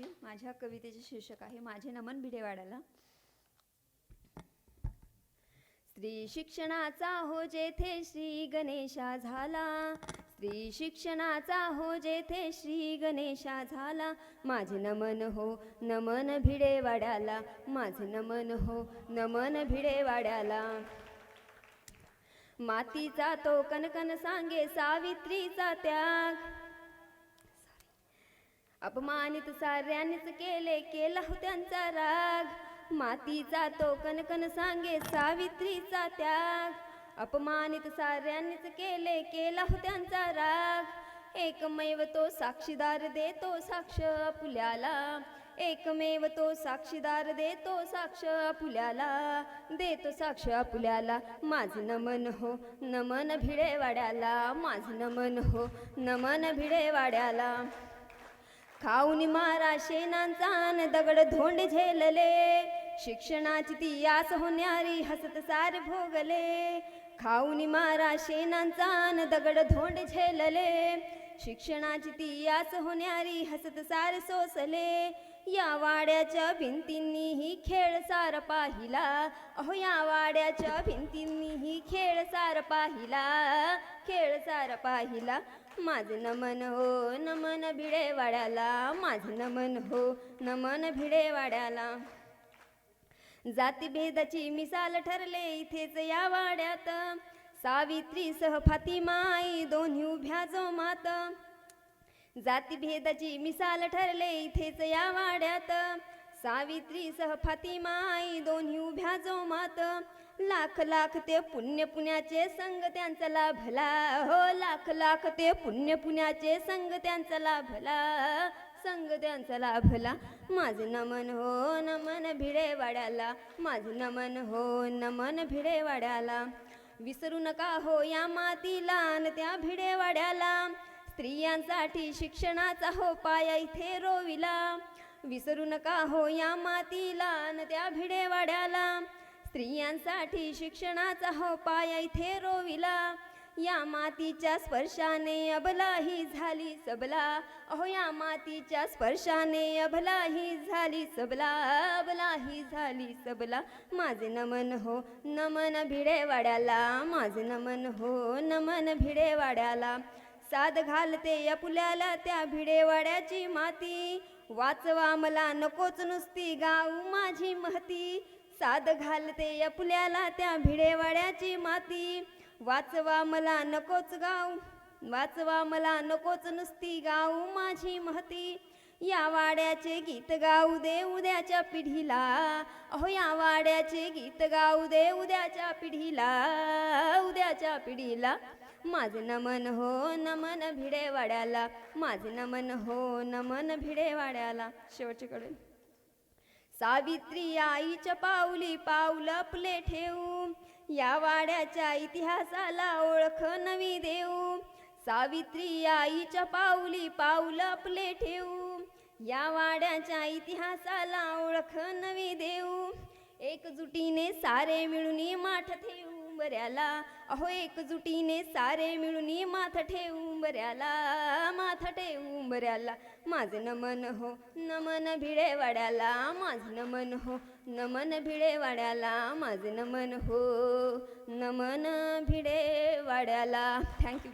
दिवशी माझ्या कवितेचे शीर्षक आहे माझे नमन भिडेवाड्याला स्त्री शिक्षणाचा हो जेथे श्री गणेशा झाला स्त्री शिक्षणाचा हो जेथे श्री गणेशा झाला माझे नमन हो नमन भिडेवाड्याला माझे नमन हो नमन भिडेवाड्याला मातीचा तो कणकण सांगे सावित्रीचा त्याग अपमानित साऱ्यांनीच केले केला हो त्यांचा राग. मातीचा तो कणकण सांगे सावित्रीचा त्याग. अपमानित साऱ्यांनीच केले केला हो त्यांचा राग. एकमेव तो साक्षीदार देतो साक्ष पुल्याला. एकमेव तो साक्षीदार देतो साक्ष आपुल्याला देतो साक्ष आपुल्याला माझं नमन हो नमन भिडे वाड्याला माझं नमन हो नमन भिडे वाड्याला खाऊनी मारा शेणांचा दगड धोंड झेलले. शिक्षणाची ती आस होणारी हसत सार भोगले. खाऊनी मारा शेणांचा दगड धोंड झेलले. शिक्षणाची ती आस होणारी हसत सार सोसले. या वाड्याच्या भिंतींनीही खेळ सार पाहिला. अहो या वाड्याच्या भिंतीं सार पाहिला खेळ सार पाहिला. माझं नमन हो नमन भिडे वाड्याला माझं नमन हो नमन भिडे वाड्याला जातीभेदाची मिसाल ठरले इथेच या वाड्यात. सावित्री सह फातिमाई दोन्ही उभ्या जो मात जातीभेदाची मिसाल ठरले इथेच या वाड्यात. सावित्री सह फातिमाई दोन्ही उभ्या जो मात लाख लाख ते पुण्य पुण्याचे संग त्यांचा लाभला. हो लाख लाख ते पुण्य पुण्याचे संग त्यांचा लाभला. संग त्यांचा लाभला. माझं नमन हो नमन भिडेवाड्याला. माझं नमन हो नमन भिडेवाड्याला. विसरू नका हो या मातीला न त्या भिडेवाड्याला. स्त्रियांसाठी शिक्षणाचा हो पाया इथे रोविला. विसरू नका हो या मातीला न त्या भिडेवाड्याला. स्त्रियांसाठी शिक्षणाचा हो पाया इथे रोविला. या मातीच्या स्पर्शाने अबलाही झाली सबला. अहो या मातीच्या स्पर्शाने अबलाही झाली सबला अबलाही झाली सबला. माझे नमन हो नमन भिडेवाड्याला माझे नमन हो नमन भिडेवाड्याला. साध घालते अपुल्याला त्या भिडेवाड्याची माती. वाचवा मला नकोच नुसती गाऊ माझी महती. साध घालते अपुल्याला त्या भिडेवाड्याची माती. वाचवा मला नकोच गाऊ. वाचवा मला नकोच नुसती गाऊ माझी महती. या वाड्याचे गीत गाऊ दे उद्याच्या पिढीला. अहो या वाड्याचे गीत गाऊ दे उद्याच्या पिढीला उद्याच्या पिढीला. माझं नमन हो नमन भिडेवाड्याला माझं नमन हो नमन भिडेवाड्याला. शेवटच्याकडे. सावित्री आईच्या पाऊली पाऊल आपले ठेवू या वाड्याच्या इतिहासाला ओळख नवी देऊ सावित्री आईच्या पाऊली पाऊल आपले ठेवू या वाड्याच्या इतिहासाला ओळख नवी देऊ. एकजुटीने सारे मिळून माठ ठेवू बऱ्याला. अहो एकजुटीने सारे मिळून माथ ठेवू बऱ्याला. माथ ठेवू बऱ्याला. माझं नमन हो नमन भिडेवाड्याला. माझं नमन हो नमन भिडेवाड्याला. माझं नमन हो नमन भिडे वाड्याला थँक्यू